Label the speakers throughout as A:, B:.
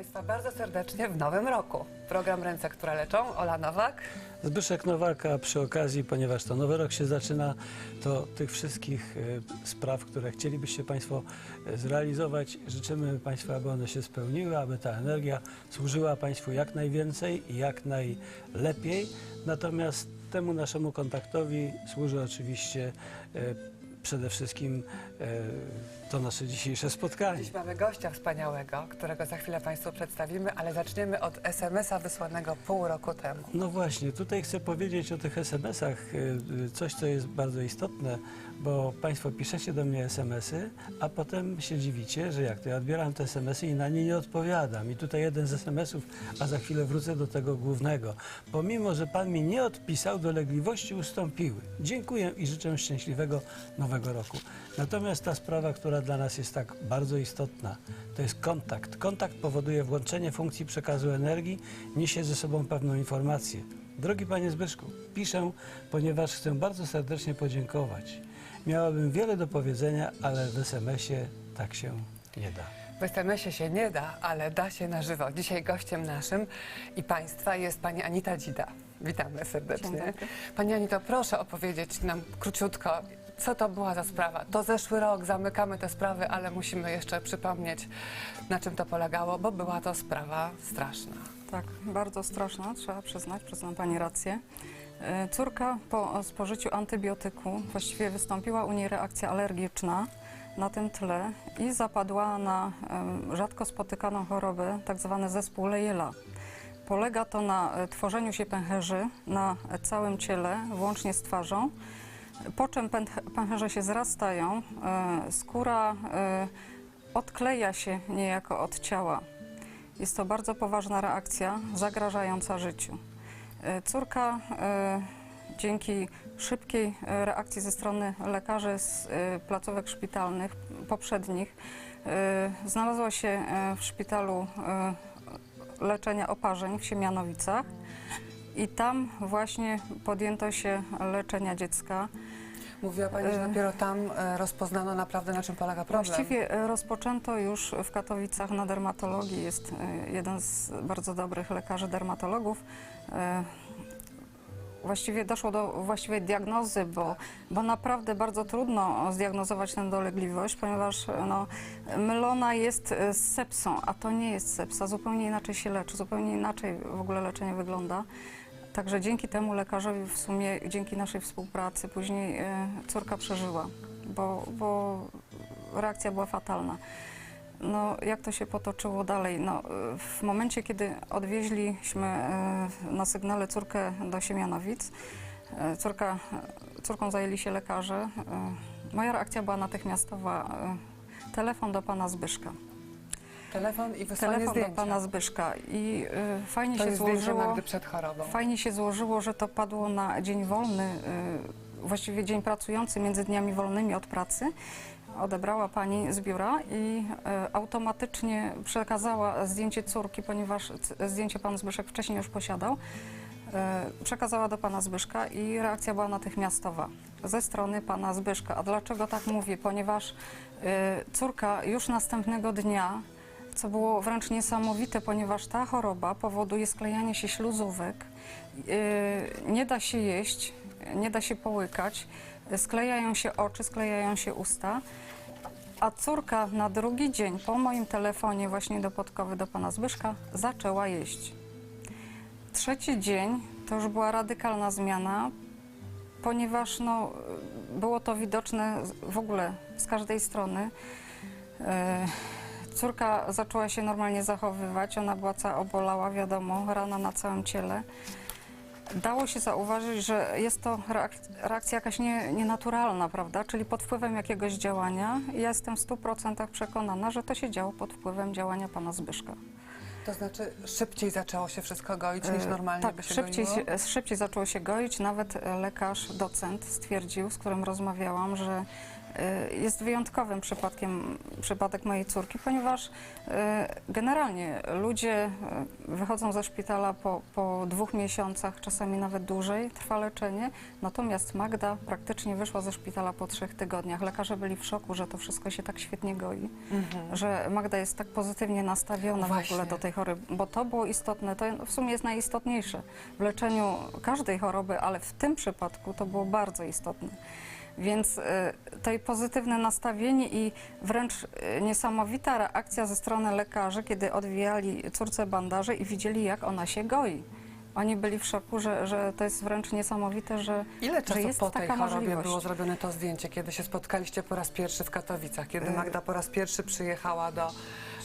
A: Państwa bardzo serdecznie w nowym roku. Program Ręce, które leczą. Ola Nowak.
B: Zbyszek Nowaka przy okazji, ponieważ to nowy rok się zaczyna, to tych wszystkich e, spraw, które chcielibyście Państwo e, zrealizować, życzymy Państwu, aby one się spełniły, aby ta energia służyła Państwu jak najwięcej i jak najlepiej. Natomiast temu naszemu kontaktowi służy oczywiście e, przede wszystkim to nasze dzisiejsze spotkanie.
A: Dziś mamy gościa wspaniałego, którego za chwilę Państwu przedstawimy, ale zaczniemy od SMS-a wysłanego pół roku temu.
B: No właśnie, tutaj chcę powiedzieć o tych SMS-ach y, y, coś, co jest bardzo istotne, bo Państwo piszecie do mnie SMS-y, a potem się dziwicie, że jak to ja odbieram te SMS-y i na nie nie odpowiadam. I tutaj jeden z SMS-ów, a za chwilę wrócę do tego głównego. Pomimo, że Pan mi nie odpisał, dolegliwości ustąpiły. Dziękuję i życzę szczęśliwego nowego roku. Natomiast ta sprawa, która dla nas jest tak bardzo istotna, to jest kontakt. Kontakt powoduje włączenie funkcji przekazu energii, niesie ze sobą pewną informację. Drogi Panie Zbyszku, piszę, ponieważ chcę bardzo serdecznie podziękować. Miałabym wiele do powiedzenia, ale w SMS-ie tak się nie da.
A: W SMS-ie się nie da, ale da się na żywo. Dzisiaj gościem naszym i Państwa jest Pani Anita Dzida. Witamy serdecznie. Pani Anito, proszę opowiedzieć nam króciutko, co to była za sprawa. To zeszły rok, zamykamy te sprawy, ale musimy jeszcze przypomnieć, na czym to polegało, bo była to sprawa straszna.
C: Tak, bardzo straszna, trzeba przyznać, przyznam Pani rację. E, Córka po spożyciu antybiotyku właściwie wystąpiła u niej reakcja alergiczna na tym tle i zapadła na rzadko spotykaną chorobę, tak zwany zespół Lejela. Polega to na e, tworzeniu się pęcherzy na całym ciele, włącznie z twarzą, po czym pęch- pęcherze się zrastają, e, skóra e, odkleja się niejako od ciała. Jest to bardzo poważna reakcja, zagrażająca życiu. E, Córka dzięki szybkiej reakcji ze strony lekarzy z placówek szpitalnych poprzednich znalazła się w szpitalu leczenia oparzeń w Siemianowicach i tam właśnie podjęto się leczenia dziecka.
A: Mówiła Pani, że
C: E.
A: dopiero tam e, rozpoznano naprawdę, na czym polega problem.
C: Właściwie e, rozpoczęto już w Katowicach na dermatologii. Jest jeden z bardzo dobrych lekarzy dermatologów. Właściwie doszło do właściwej diagnozy, bo, bo naprawdę bardzo trudno zdiagnozować tę dolegliwość, ponieważ no, mylona jest z sepsą, a to nie jest sepsa. Zupełnie inaczej się leczy, zupełnie inaczej w ogóle leczenie wygląda. Także dzięki temu lekarzowi w sumie, dzięki naszej współpracy później e, córka przeżyła, bo, bo reakcja była fatalna. No, jak to się potoczyło dalej? No, w momencie, kiedy odwieźliśmy e, na sygnale córkę do Siemianowic, e, córka, córką zajęli się lekarze. Moja reakcja była natychmiastowa. Telefon do pana Zbyszka.
A: Telefon i wysłanie
C: Telefon
A: zdjęcia.
C: do pana Zbyszka. I e, fajnie
A: to
C: się
A: jest
C: złożyło.
A: Magdy przed chorobą.
C: Fajnie się złożyło, że to padło na dzień wolny, y, właściwie dzień pracujący między dniami wolnymi od pracy. Odebrała pani z biura i y, automatycznie przekazała zdjęcie córki, ponieważ zdjęcie pan Zbyszek wcześniej już posiadał. y, Przekazała do pana Zbyszka i reakcja była natychmiastowa ze strony pana Zbyszka. A dlaczego tak mówię? Ponieważ y, córka już następnego dnia co było wręcz niesamowite, ponieważ ta choroba powoduje sklejanie się śluzówek, yy, nie da się jeść, nie da się połykać, sklejają się oczy, sklejają się usta. A córka na drugi dzień po moim telefonie właśnie do Podkowy, do pana Zbyszka, zaczęła jeść. Trzeci dzień to już była radykalna zmiana, ponieważ no, było to widoczne w ogóle z każdej strony. Yy, Córka zaczęła się normalnie zachowywać, ona była cała obolała, wiadomo, rana na całym ciele. Dało się zauważyć, że jest to reak- reakcja jakaś nie, nienaturalna, prawda? Czyli pod wpływem jakiegoś działania. Ja jestem w 100% przekonana, że to się działo pod wpływem działania pana Zbyszka.
A: To znaczy szybciej zaczęło się wszystko goić niż
C: E,
A: normalnie
C: tak,
A: by się
C: szybciej,
A: goiło?
C: szybciej zaczęło się goić. Nawet lekarz, docent stwierdził, z którym rozmawiałam, że jest wyjątkowym przypadkiem, przypadek mojej córki, ponieważ y, generalnie ludzie y, wychodzą ze szpitala po, po dwóch miesiącach, czasami nawet dłużej, trwa leczenie, natomiast Magda praktycznie wyszła ze szpitala po trzech tygodniach. Lekarze byli w szoku, że to wszystko się tak świetnie goi
A: Mhm.
C: że Magda jest tak pozytywnie nastawiona w
A: Właśnie.
C: ogóle do tej choroby, bo to było istotne, to w sumie jest najistotniejsze w leczeniu każdej choroby, ale w tym przypadku to było bardzo istotne. Więc y, to pozytywne nastawienie i wręcz y, niesamowita reakcja ze strony lekarzy, kiedy odwijali córce bandaże i widzieli, jak ona się goi. Oni byli w szoku, że, że to jest wręcz niesamowite, że
A: Ile czasu
C: jest
A: po tej
C: taka
A: chorobie
C: możliwość.
A: było zrobione to zdjęcie, kiedy się spotkaliście po raz pierwszy w Katowicach, kiedy
C: Y-
A: Magda po raz pierwszy przyjechała do,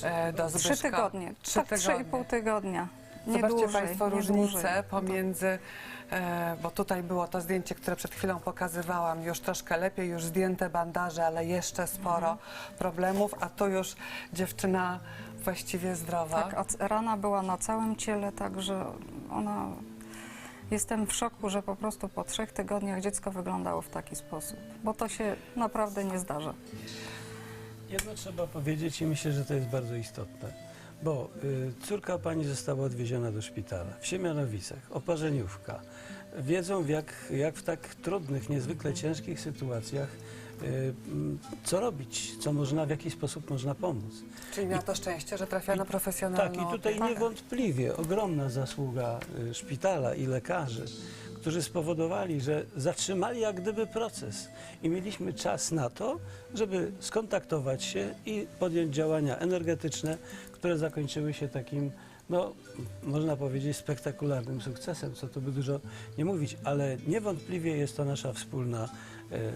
A: e, do Zbyszka?
C: trzy tygodnie,
A: Trzy
C: tak trzy i
A: tygodnie.
C: pół tygodnia. Nie
A: Zobaczcie
C: dłużej,
A: Państwo różnicę pomiędzy, bo tutaj było to zdjęcie, które przed chwilą pokazywałam, już troszkę lepiej, już zdjęte bandaże, ale jeszcze sporo
C: Mhm.
A: problemów, a tu już dziewczyna właściwie zdrowa.
C: Tak, rana była na całym ciele, także ona. Jestem w szoku, że po prostu po trzech tygodniach dziecko wyglądało w taki sposób, bo to się naprawdę nie zdarza.
B: Jedno trzeba powiedzieć i myślę, że to jest bardzo istotne, bo y, córka pani została odwieziona do szpitala w Siemianowicach, oparzeniówka. Wiedzą, w jak, jak w tak trudnych, niezwykle ciężkich sytuacjach, y, mm, co robić, co można, w jaki sposób można pomóc.
A: Czyli miała to szczęście, że trafiła na profesjonalną
B: Tak, i tutaj
A: opiekę.
B: niewątpliwie ogromna zasługa y, szpitala i lekarzy, którzy spowodowali, że zatrzymali jak gdyby proces i mieliśmy czas na to, żeby skontaktować się i podjąć działania energetyczne, które zakończyły się takim, no, można powiedzieć, spektakularnym sukcesem, co tu by dużo nie mówić, ale niewątpliwie jest to nasza wspólna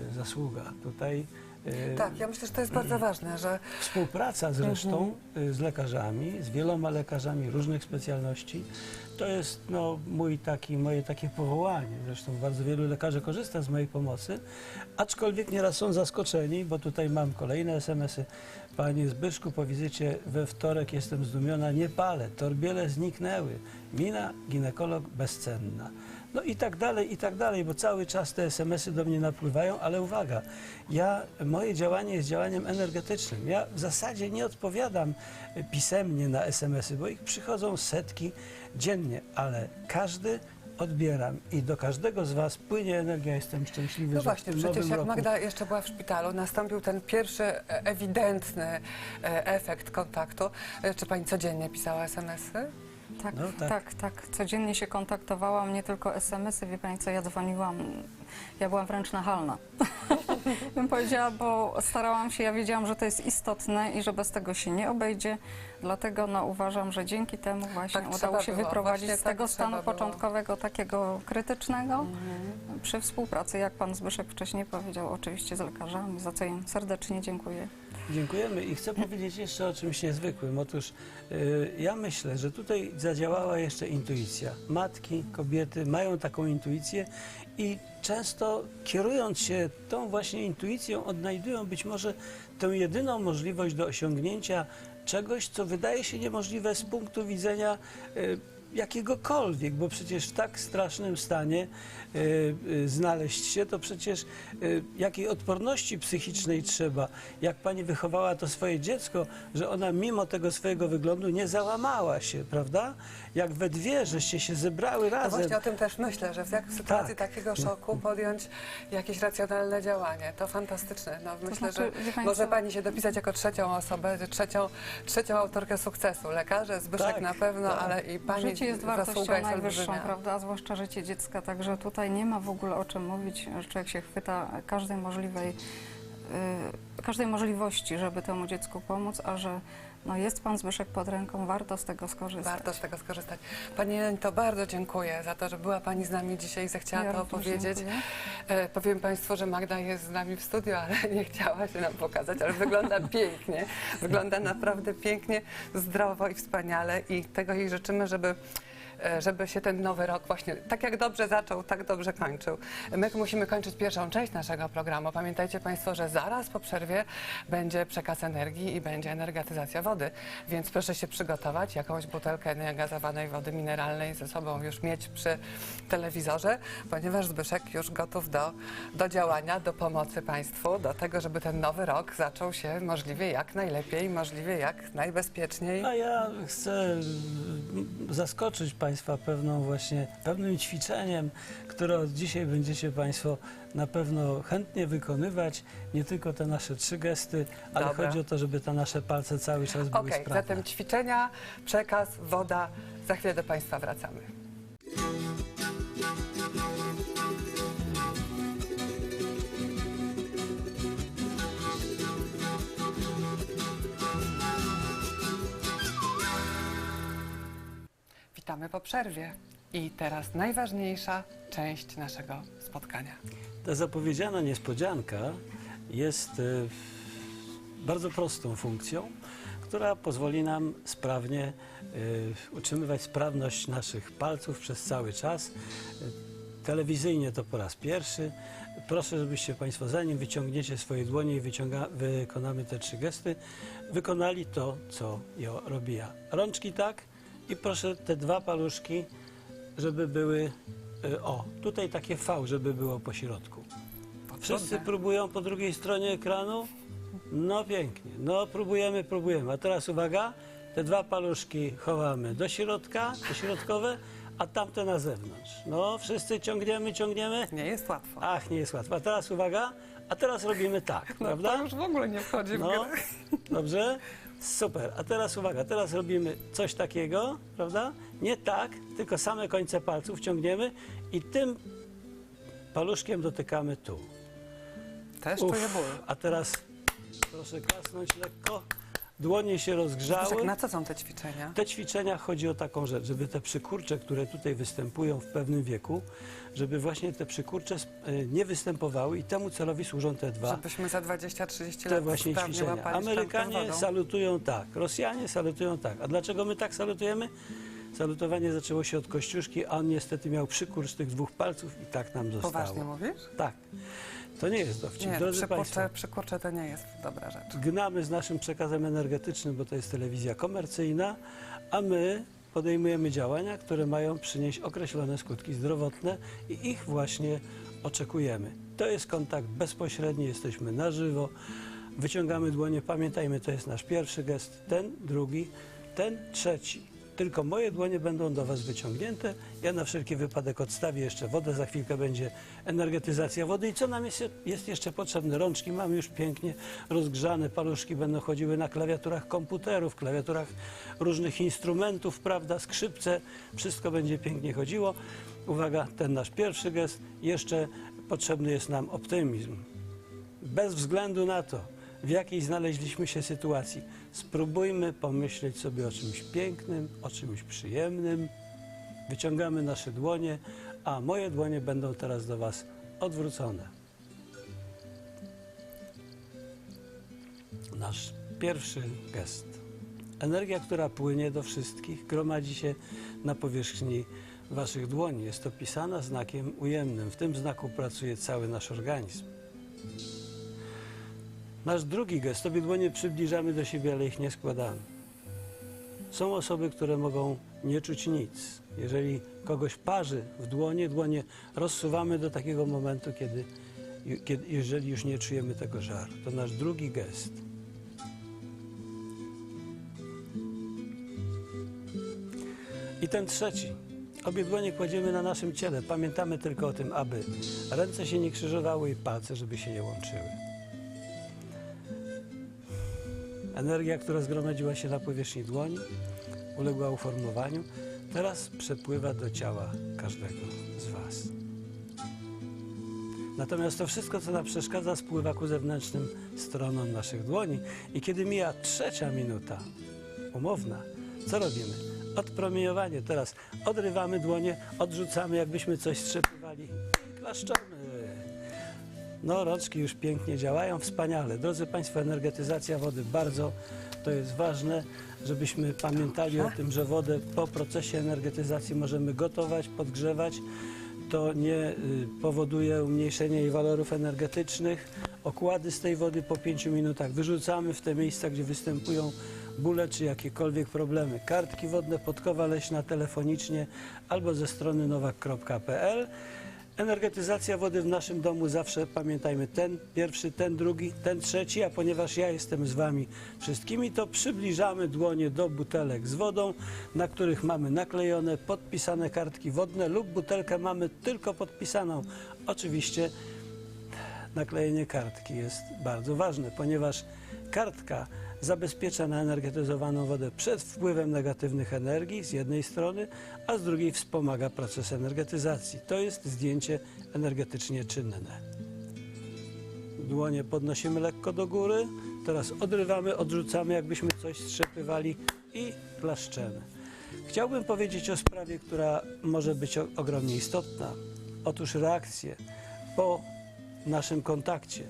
B: y, zasługa. Tutaj
A: Tak, ja myślę, że to jest bardzo ważne, że
B: Współpraca zresztą y, z lekarzami, z wieloma lekarzami różnych specjalności, to jest no, mój taki, moje takie powołanie. Zresztą bardzo wielu lekarzy korzysta z mojej pomocy, aczkolwiek nieraz są zaskoczeni, bo tutaj mam kolejne SMS-y. Panie Zbyszku, po wizycie we wtorek jestem zdumiona, nie palę, torbiele zniknęły, mina ginekolog bezcenna. No i tak dalej, i tak dalej, bo cały czas te SMS-y do mnie napływają, ale uwaga, ja, moje działanie jest działaniem energetycznym. Ja w zasadzie nie odpowiadam pisemnie na SMS-y, bo ich przychodzą setki dziennie, ale każdy odbieram i do każdego z Was płynie energia. Jestem szczęśliwy,
A: No
B: że
A: właśnie,
B: w
A: przecież jak
B: roku...
A: Magda jeszcze była w szpitalu, nastąpił ten pierwszy e, ewidentny e, efekt kontaktu. E, Czy pani codziennie pisała SMS-y?
C: Tak,
B: No, tak.
C: tak, tak, Codziennie się kontaktowałam, nie tylko SMS-y, wie Pani co, ja dzwoniłam, ja byłam wręcz nachalna. Bym powiedziała, bo starałam się, ja wiedziałam, że to jest istotne i że bez tego się nie obejdzie, dlatego no, uważam, że dzięki temu właśnie
A: Tak
C: udało się
A: było,
C: wyprowadzić
A: właśnie
C: z
A: tak
C: tego
A: trzeba
C: stanu
A: było.
C: początkowego, takiego krytycznego, przy współpracy, jak Pan Zbyszek wcześniej powiedział, oczywiście z lekarzami, za co im serdecznie dziękuję.
B: Dziękujemy i chcę powiedzieć jeszcze o czymś niezwykłym. Otóż y, ja myślę, że tutaj zadziałała jeszcze intuicja. Matki, kobiety mają taką intuicję i często kierując się tą właśnie intuicją odnajdują być może tę jedyną możliwość do osiągnięcia czegoś, co wydaje się niemożliwe z punktu widzenia y, jakiegokolwiek, bo przecież w tak strasznym stanie y, y, znaleźć się, to przecież y, jakiej odporności psychicznej trzeba. Jak pani wychowała to swoje dziecko, że ona mimo tego swojego wyglądu nie załamała się, prawda? Jak we dwie, żeście się zebrały
A: No
B: razem.
A: właśnie o tym też myślę, że w jak w sytuacji
B: Tak.
A: takiego szoku podjąć jakieś racjonalne działanie. To fantastyczne. No, myślę,
C: znaczy,
A: że
C: pani
A: może
C: co?
A: pani się dopisać jako trzecią osobę, trzecią, trzecią autorkę sukcesu. Lekarze, Zbyszek
B: Tak,
A: na pewno,
B: tak.
A: ale i pani
C: Życie jest wartością najwyższą, prawda? A zwłaszcza życie dziecka, także tutaj nie ma w ogóle o czym mówić, człowiek się chwyta każdej możliwej, y, każdej możliwości, żeby temu dziecku pomóc, a że no, jest Pan Zbyszek pod ręką, warto z tego skorzystać.
A: Warto z tego skorzystać. Pani Janito, bardzo dziękuję za to, że była Pani z nami dzisiaj i zechciała
C: Ja
A: to opowiedzieć. E, powiem Państwu, że Magda jest z nami w studiu, ale nie chciała się nam pokazać, ale wygląda pięknie. Wygląda naprawdę pięknie, zdrowo i wspaniale i tego jej życzymy, żeby żeby się ten nowy rok właśnie tak jak dobrze zaczął, tak dobrze kończył. My musimy kończyć pierwszą część naszego programu. Pamiętajcie Państwo, że zaraz po przerwie będzie przekaz energii i będzie energetyzacja wody, więc proszę się przygotować, jakąś butelkę niegazowanej wody mineralnej ze sobą już mieć przy telewizorze, ponieważ Zbyszek już gotów do, do działania, do pomocy Państwu, do tego, żeby ten nowy rok zaczął się możliwie jak najlepiej, możliwie jak najbezpieczniej.
B: A ja chcę zaskoczyć Państwa pewną właśnie, pewnym ćwiczeniem, które od dzisiaj będziecie Państwo na pewno chętnie wykonywać. Nie tylko te nasze trzy gesty, ale
A: Dobra.
B: chodzi o to, żeby te nasze palce cały czas były
A: Okej,
B: sprawne.
A: zatem ćwiczenia, przekaz, woda. Za chwilę do Państwa wracamy. Witamy po przerwie. I teraz najważniejsza część naszego spotkania.
B: Ta zapowiedziana niespodzianka jest e, bardzo prostą funkcją, która pozwoli nam sprawnie e, utrzymywać sprawność naszych palców przez cały czas. E, Telewizyjnie to po raz pierwszy. Proszę, żebyście Państwo, zanim wyciągniecie swoje dłonie i wykonamy te trzy gesty, wykonali to, co ja robię ja. Rączki tak i proszę te dwa paluszki, żeby były, e, o, tutaj takie V, żeby było po środku. Wszyscy próbują po drugiej stronie ekranu? No pięknie. No próbujemy, próbujemy. A teraz uwaga, te dwa paluszki chowamy do środka, do środkowe, a tamte na zewnątrz. No wszyscy ciągniemy, ciągniemy.
A: Nie jest łatwo.
B: Ach, nie jest łatwo. A teraz uwaga, a teraz robimy tak,
A: no
B: prawda?
A: to już w ogóle nie wchodzi w
B: No,
A: grę.
B: dobrze? Super. A teraz uwaga, teraz robimy coś takiego, prawda? Nie tak, tylko same końce palców ciągniemy i tym paluszkiem dotykamy tu.
A: Też
B: Uff,
A: czuję ból.
B: A teraz proszę klasnąć lekko. Dłonie się rozgrzały.
A: Na co są te ćwiczenia?
B: Te ćwiczenia chodzi o taką rzecz, żeby te przykurcze, które tutaj występują w pewnym wieku, żeby właśnie te przykurcze e, nie występowały i temu celowi służą te dwa.
A: Żebyśmy za 20-30
B: Te
A: lat
B: właśnie ćwiczenia. Amerykanie salutują tak, Rosjanie salutują tak. A dlaczego my tak salutujemy? Salutowanie zaczęło się od Kościuszki, a on niestety miał przykurcz tych dwóch palców i tak nam zostało.
A: Poważnie mówisz?
B: Tak. To nie jest dowcip.
A: Nie,
B: Drodzy Państwo,
A: przykurcze to nie jest dobra rzecz.
B: gnamy z naszym przekazem energetycznym, bo to jest telewizja komercyjna, a my podejmujemy działania, które mają przynieść określone skutki zdrowotne i ich właśnie oczekujemy. To jest kontakt bezpośredni, jesteśmy na żywo, wyciągamy dłonie, pamiętajmy, to jest nasz pierwszy gest, ten drugi, ten trzeci. Tylko moje dłonie będą do Was wyciągnięte. Ja na wszelki wypadek odstawię jeszcze wodę, za chwilkę będzie energetyzacja wody. I co nam jest, jest jeszcze potrzebne? Rączki mamy już pięknie rozgrzane, paluszki będą chodziły na klawiaturach komputerów, klawiaturach różnych instrumentów, prawda, skrzypce, wszystko będzie pięknie chodziło. Uwaga, ten nasz pierwszy gest. Jeszcze potrzebny jest nam optymizm bez względu na to, w jakiej znaleźliśmy się sytuacji, spróbujmy pomyśleć sobie o czymś pięknym, o czymś przyjemnym. Wyciągamy nasze dłonie, a moje dłonie będą teraz do Was odwrócone. Nasz pierwszy gest. Energia, która płynie do wszystkich, gromadzi się na powierzchni Waszych dłoni. Jest opisana znakiem ujemnym. W tym znaku pracuje cały nasz organizm. Nasz drugi gest, obie dłonie przybliżamy do siebie, ale ich nie składamy. Są osoby, które mogą nie czuć nic. Jeżeli kogoś parzy w dłonie, dłonie rozsuwamy do takiego momentu, kiedy, kiedy jeżeli już nie czujemy tego żaru. To nasz drugi gest. I ten trzeci. Obie dłonie kładziemy na naszym ciele. Pamiętamy tylko o tym, aby ręce się nie krzyżowały i palce, żeby się nie łączyły. Energia, która zgromadziła się na powierzchni dłoni, uległa uformowaniu, teraz przepływa do ciała każdego z Was. Natomiast to wszystko, co nam przeszkadza, spływa ku zewnętrznym stronom naszych dłoni. I kiedy mija trzecia minuta, umowna, co robimy? Odpromieniowanie. Teraz odrywamy dłonie, odrzucamy, jakbyśmy coś strzepywali i klaszczemy. No, rączki już pięknie działają, wspaniale. Drodzy Państwo, energetyzacja wody bardzo To jest ważne, żebyśmy pamiętali o tym, że wodę po procesie energetyzacji możemy gotować, podgrzewać. To nie y, powoduje umniejszenia jej walorów energetycznych. Okłady z tej wody po 5 minutach wyrzucamy w te miejsca, gdzie występują bóle czy jakiekolwiek problemy. Kartki wodne Podkowa Leśna telefonicznie albo ze strony nowak.pl. Energetyzacja wody w naszym domu zawsze pamiętajmy ten pierwszy, ten drugi, ten trzeci, a ponieważ ja jestem z Wami wszystkimi, to przybliżamy dłonie do butelek z wodą, na których mamy naklejone, podpisane kartki wodne lub butelkę mamy tylko podpisaną. Oczywiście naklejenie kartki jest bardzo ważne, ponieważ kartka zabezpiecza na energetyzowaną wodę przed wpływem negatywnych energii z jednej strony, a z drugiej wspomaga proces energetyzacji. To jest zdjęcie energetycznie czynne. Dłonie podnosimy lekko do góry, teraz odrywamy, odrzucamy, jakbyśmy coś strzepywali i plaszczemy. Chciałbym powiedzieć o sprawie, która może być ogromnie istotna. Otóż reakcje po naszym kontakcie.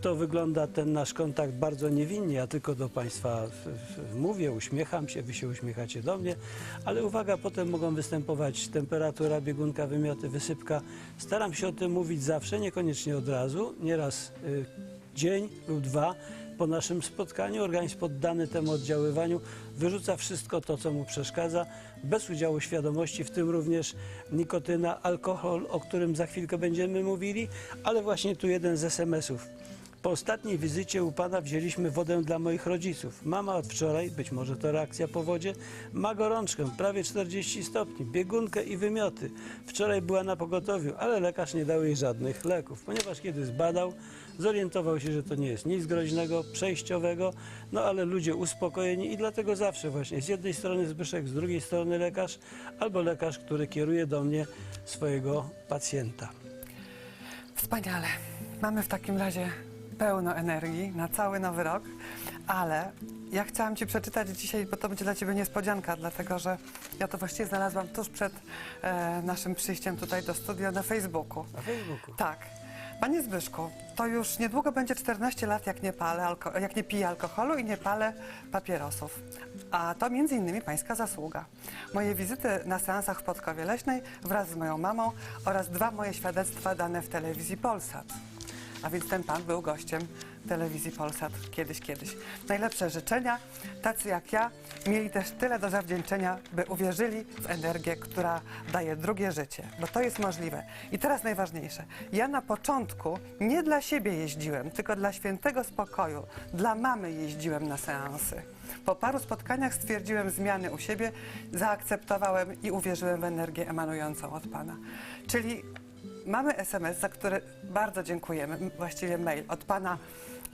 B: To wygląda ten nasz kontakt bardzo niewinnie. Ja tylko do Państwa mówię, uśmiecham się, Wy się uśmiechacie do mnie, ale uwaga, potem mogą występować temperatura, biegunka, wymioty, wysypka. Staram się o tym mówić zawsze, niekoniecznie od razu, nieraz y, dzień lub dwa po naszym spotkaniu. Organizm poddany temu oddziaływaniu wyrzuca wszystko to, co mu przeszkadza, bez udziału świadomości, w tym również nikotyna, alkohol, o którym za chwilkę będziemy mówili, ale właśnie tu jeden z SMS-ów. Po ostatniej wizycie u pana wzięliśmy wodę dla moich rodziców. Mama od wczoraj, być może to reakcja po wodzie, ma gorączkę, prawie 40 stopni, biegunkę i wymioty. Wczoraj była na pogotowiu, ale lekarz nie dał jej żadnych leków, ponieważ kiedy zbadał, zorientował się, że to nie jest nic groźnego, przejściowego, no ale ludzie uspokojeni i dlatego zawsze właśnie z jednej strony Zbyszek, z drugiej strony lekarz, albo lekarz, który kieruje do mnie swojego pacjenta.
A: Wspaniale. Mamy w takim razie pełno energii na cały nowy rok, ale ja chciałam Ci przeczytać dzisiaj, bo to będzie dla Ciebie niespodzianka, dlatego że ja to właściwie znalazłam tuż przed e, naszym przyjściem tutaj do studia na Facebooku.
B: Na Facebooku.
A: Tak. Panie Zbyszku, to już niedługo będzie 14 lat, jak nie, palę jak nie piję alkoholu i nie palę papierosów. A to między innymi Pańska zasługa. Moje wizyty na seansach w Podkowie Leśnej wraz z moją mamą oraz dwa moje świadectwa dane w telewizji Polsat. A więc ten pan był gościem telewizji Polsat kiedyś, kiedyś. Najlepsze życzenia. Tacy jak ja mieli też tyle do zawdzięczenia, by uwierzyli w energię, która daje drugie życie, bo to jest możliwe. I teraz najważniejsze. Ja na początku nie dla siebie jeździłem, tylko dla świętego spokoju. Dla mamy jeździłem na seansy. Po paru spotkaniach stwierdziłem zmiany u siebie, zaakceptowałem i uwierzyłem w energię emanującą od Pana. Czyli Mamy SMS, za który bardzo dziękujemy, właściwie mail od pana,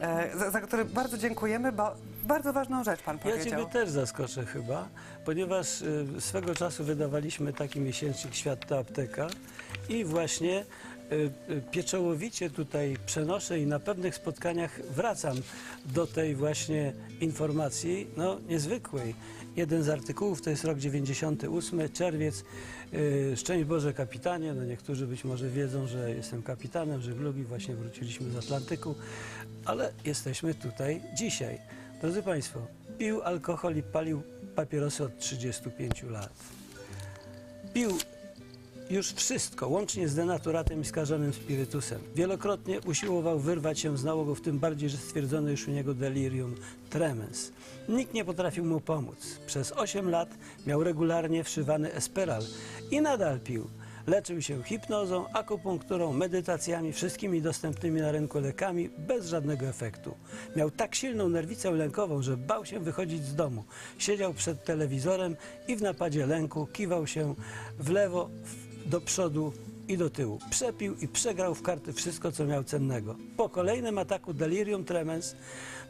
A: e, za, za który bardzo dziękujemy, bo bardzo ważną rzecz pan
B: Ja
A: powiedział.
B: Ciebie też zaskoczę chyba, ponieważ y, swego czasu wydawaliśmy taki miesięcznik Świat to apteka i właśnie y, y, pieczołowicie tutaj przenoszę i na pewnych spotkaniach wracam do tej właśnie informacji, no niezwykłej. Jeden z artykułów to jest rok 98, czerwiec. Yy, Szczęść Boże kapitanie, no niektórzy być może wiedzą, że jestem kapitanem żeglugi, właśnie wróciliśmy z Atlantyku, ale jesteśmy tutaj dzisiaj. Drodzy Państwo, pił alkohol i palił papierosy od 35 lat. Pił już wszystko, łącznie z denaturatem i skażonym spirytusem. Wielokrotnie usiłował wyrwać się z nałogów, tym bardziej, że stwierdzono już u niego delirium tremens. Nikt nie potrafił mu pomóc. Przez 8 lat miał regularnie wszywany esperal i nadal pił. Leczył się hipnozą, akupunkturą, medytacjami, wszystkimi dostępnymi na rynku lekami bez żadnego efektu. Miał tak silną nerwicę lękową, że bał się wychodzić z domu. Siedział przed telewizorem i w napadzie lęku kiwał się w lewo, w- do przodu i do tyłu. Przepił i przegrał w karty wszystko, co miał cennego. Po kolejnym ataku delirium tremens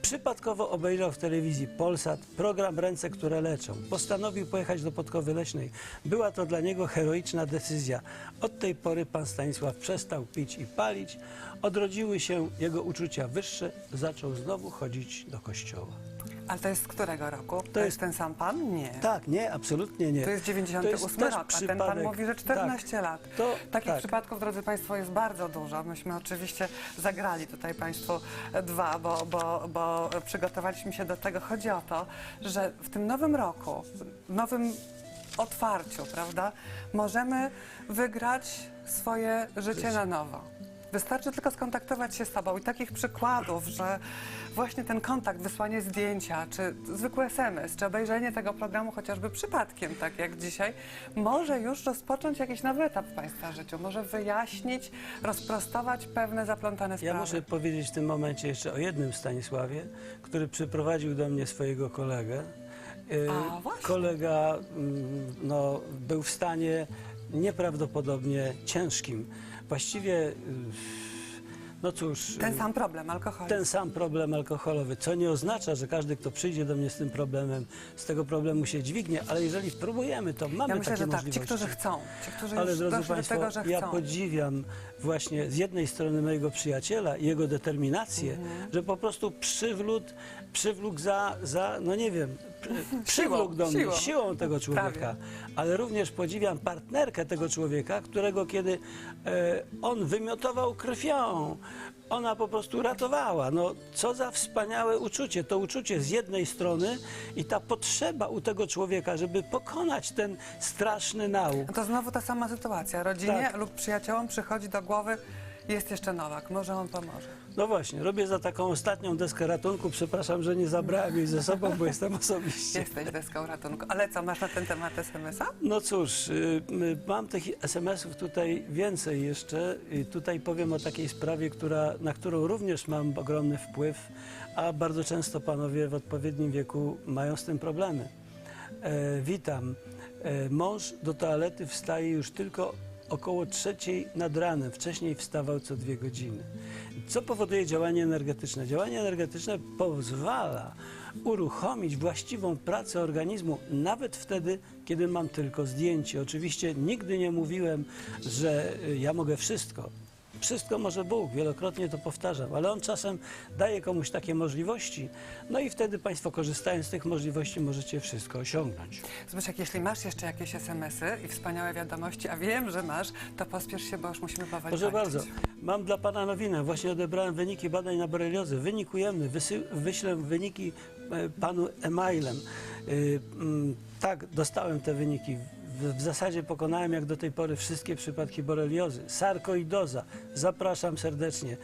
B: przypadkowo obejrzał w telewizji Polsat program Ręce, które leczą. Postanowił pojechać do Podkowy Leśnej. Była to dla niego heroiczna decyzja. Od tej pory pan Stanisław przestał pić i palić. Odrodziły się jego uczucia wyższe. Zaczął znowu chodzić do kościoła.
A: Ale to jest z którego roku? To, jest
B: jest-
A: ten sam pan? Nie.
B: Tak, nie, absolutnie nie.
A: To jest 98
B: To jest też
A: rok, a ten pan
B: przypadek.
A: mówi, że 14
B: Tak.
A: lat.
B: To-
A: Takich
B: tak.
A: przypadków, drodzy Państwo, jest bardzo dużo. Myśmy oczywiście zagrali tutaj Państwu dwa, bo, bo, bo przygotowaliśmy się do tego. Chodzi o to, że w tym nowym roku, w nowym otwarciu, prawda, możemy wygrać swoje życie na nowo. Wystarczy tylko skontaktować się z Tobą i takich przykładów, że właśnie ten kontakt, wysłanie zdjęcia, czy zwykły SMS, czy obejrzenie tego programu chociażby przypadkiem, tak jak dzisiaj, może już rozpocząć jakiś nowy etap w Państwa życiu, może wyjaśnić, rozprostować pewne zaplątane sprawy.
B: Ja muszę powiedzieć w tym momencie jeszcze o jednym Stanisławie, który przyprowadził do mnie swojego kolegę. Y,
A: A, właśnie.
B: Kolega mm, no, był w stanie nieprawdopodobnie ciężkim. Właściwie, y, no cóż...
A: Ten
B: y,
A: sam problem, alkohol.
B: ten sam problem alkoholowy, co nie oznacza, że każdy, kto przyjdzie do mnie z tym problemem, z tego problemu się dźwignie, ale jeżeli spróbujemy, to mamy
A: Ja myślę,
B: takie
A: że tak, ci,
B: możliwości.
A: którzy chcą, ci, którzy
B: Ale drodzy Państwo,
A: tego,
B: ja
A: chcą.
B: podziwiam właśnie z jednej strony mojego przyjaciela i jego determinację,
A: Mhm.
B: że po prostu przywlódł, przywlókł za, za, no nie wiem, przywlókł do mnie
A: siłą.
B: siłą tego człowieka. Ale również podziwiam partnerkę tego człowieka, którego kiedy e, on wymiotował krwią, ona po prostu ratowała. No, co za wspaniałe uczucie. To uczucie z jednej strony i ta potrzeba u tego człowieka, żeby pokonać ten straszny nałóg.
A: No to znowu ta sama sytuacja. Rodzinie
B: Tak.
A: lub przyjaciołom przychodzi do głowy, jest jeszcze Nowak, może on pomoże.
B: No właśnie, robię za taką ostatnią deskę ratunku. Przepraszam, że nie zabrałem jej ze sobą, bo jestem osobiście.
A: Jesteś deską ratunku. Ale co, masz na ten temat SMS-a?
B: No cóż, y, y, mam tych SMS-ów tutaj więcej jeszcze. I tutaj powiem o takiej sprawie, która, na którą również mam ogromny wpływ, a bardzo często panowie w odpowiednim wieku mają z tym problemy. E, witam. E, mąż do toalety wstaje już tylko około trzeciej nad ranem. Wcześniej wstawał co dwie godziny. Co powoduje działanie energetyczne? Działanie energetyczne pozwala uruchomić właściwą pracę organizmu, nawet wtedy, kiedy mam tylko zdjęcie. Oczywiście nigdy nie mówiłem, że ja mogę wszystko. Wszystko może Bóg, wielokrotnie to powtarzam, ale On czasem daje komuś takie możliwości, no i wtedy Państwo korzystając z tych możliwości możecie wszystko osiągnąć.
A: Zbyszek, jeśli masz jeszcze jakieś SMS-y i wspaniałe wiadomości, a wiem, że masz, to pospiesz się, bo już musimy powoli
B: Proszę
A: kończyć.
B: bardzo, mam dla Pana nowinę. Właśnie odebrałem wyniki badań na boreliozę. Wynik ujemny. Wysy, wyślę wyniki e, Panu e-mailem. Y, mm, tak, dostałem te wyniki. W, zasadzie pokonałem jak do tej pory wszystkie przypadki boreliozy. Sarkoidoza. Zapraszam serdecznie.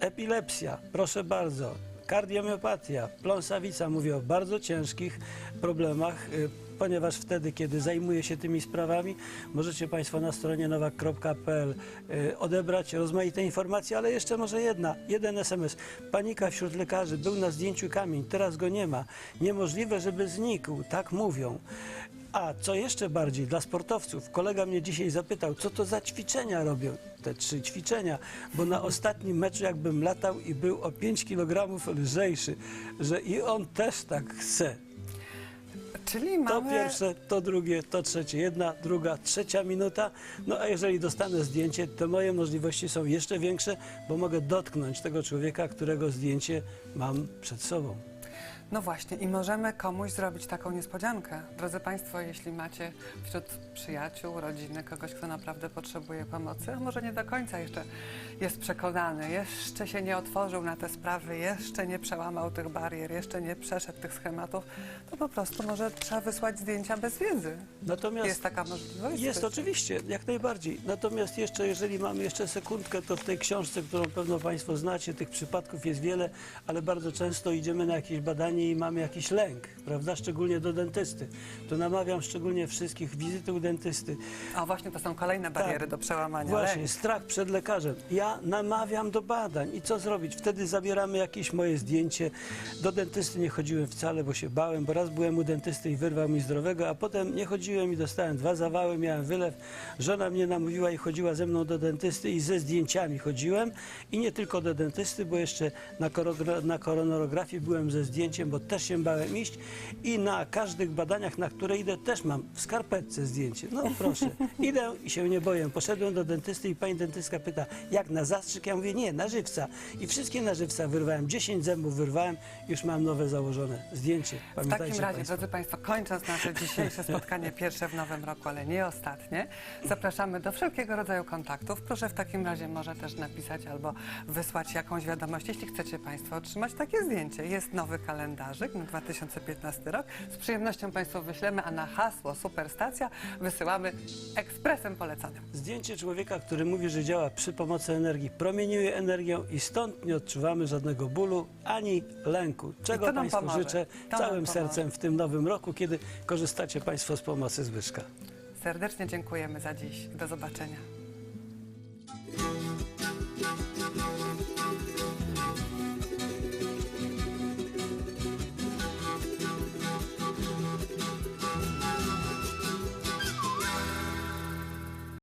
B: Epilepsja, proszę bardzo. Kardiomiopatia, pląsawica. Mówię o bardzo ciężkich problemach, y, ponieważ wtedy, kiedy zajmuję się tymi sprawami, możecie Państwo na stronie nowak.pl y, odebrać rozmaite informacje, ale jeszcze może jedna, jeden SMS. Panika wśród lekarzy, był na zdjęciu kamień, teraz go nie ma. Niemożliwe, żeby znikł, tak mówią. A co jeszcze bardziej dla sportowców, kolega mnie dzisiaj zapytał, co to za ćwiczenia robią, te trzy ćwiczenia, bo na ostatnim meczu jakbym latał i był o 5 kg lżejszy, że i on też tak chce.
A: Czyli
B: To
A: mamy...
B: pierwsze, to drugie, to trzecie, jedna, druga, trzecia minuta. No a jeżeli dostanę zdjęcie, to moje możliwości są jeszcze większe, bo mogę dotknąć tego człowieka, którego zdjęcie mam przed sobą.
A: No właśnie, i możemy komuś zrobić taką niespodziankę. Drodzy Państwo, jeśli macie wśród przyjaciół, rodziny kogoś, kto naprawdę potrzebuje pomocy, a może nie do końca jeszcze jest przekonany, jeszcze się nie otworzył na te sprawy, jeszcze nie przełamał tych barier, jeszcze nie przeszedł tych schematów, to po prostu może trzeba wysłać zdjęcia bez wiedzy.
B: Natomiast
A: Jest taka możliwość?
B: Jest oczywiście, jak najbardziej. Natomiast jeszcze, jeżeli mamy jeszcze sekundkę, to w tej książce, którą pewno Państwo znacie, tych przypadków jest wiele, ale bardzo często idziemy na jakieś badanie i mamy jakiś lęk, prawda? Szczególnie do dentysty. To namawiam szczególnie wszystkich wizyty u dentysty.
A: A właśnie to są kolejne bariery
B: Tak.
A: do przełamania.
B: Właśnie,
A: Lęk.
B: strach przed lekarzem. Ja namawiam do badań. I co zrobić? Wtedy zabieramy jakieś moje zdjęcie. Do dentysty nie chodziłem wcale, bo się bałem, bo raz byłem u dentysty i wyrwał mi zdrowego, a potem nie chodziłem i dostałem dwa zawały, miałem wylew. Żona mnie namówiła i chodziła ze mną do dentysty i ze zdjęciami chodziłem. I nie tylko do dentysty, bo jeszcze na, na koronografii byłem ze zdjęciem zdjęciem, bo też się bałem iść i na każdych badaniach, na które idę, też mam w skarpetce zdjęcie. No proszę, idę i się nie boję. Poszedłem do dentysty i pani dentystka pyta, jak na zastrzyk? Ja mówię, nie, na żywca. I wszystkie na żywca wyrwałem, 10 zębów wyrwałem, już mam nowe założone zdjęcie.
A: W
B: Pamiętajcie
A: takim razie,
B: państwo.
A: drodzy Państwo, kończąc nasze dzisiejsze spotkanie, pierwsze w nowym roku, ale nie ostatnie, zapraszamy do wszelkiego rodzaju kontaktów. Proszę w takim razie może też napisać albo wysłać jakąś wiadomość, jeśli chcecie Państwo otrzymać takie zdjęcie. Jest nowy kalendarzyk na 2015 rok. Z przyjemnością Państwu wyślemy, a na hasło Superstacja wysyłamy ekspresem polecanym.
B: Zdjęcie człowieka, który mówi, że działa przy pomocy energii, promieniuje energią i stąd nie odczuwamy żadnego bólu ani lęku. Czego Państwu
A: pomoże.
B: życzę
A: To nam
B: całym
A: pomoże.
B: sercem w tym nowym roku, kiedy korzystacie Państwo z pomocy Zbyszka.
A: Serdecznie dziękujemy za dziś. Do zobaczenia.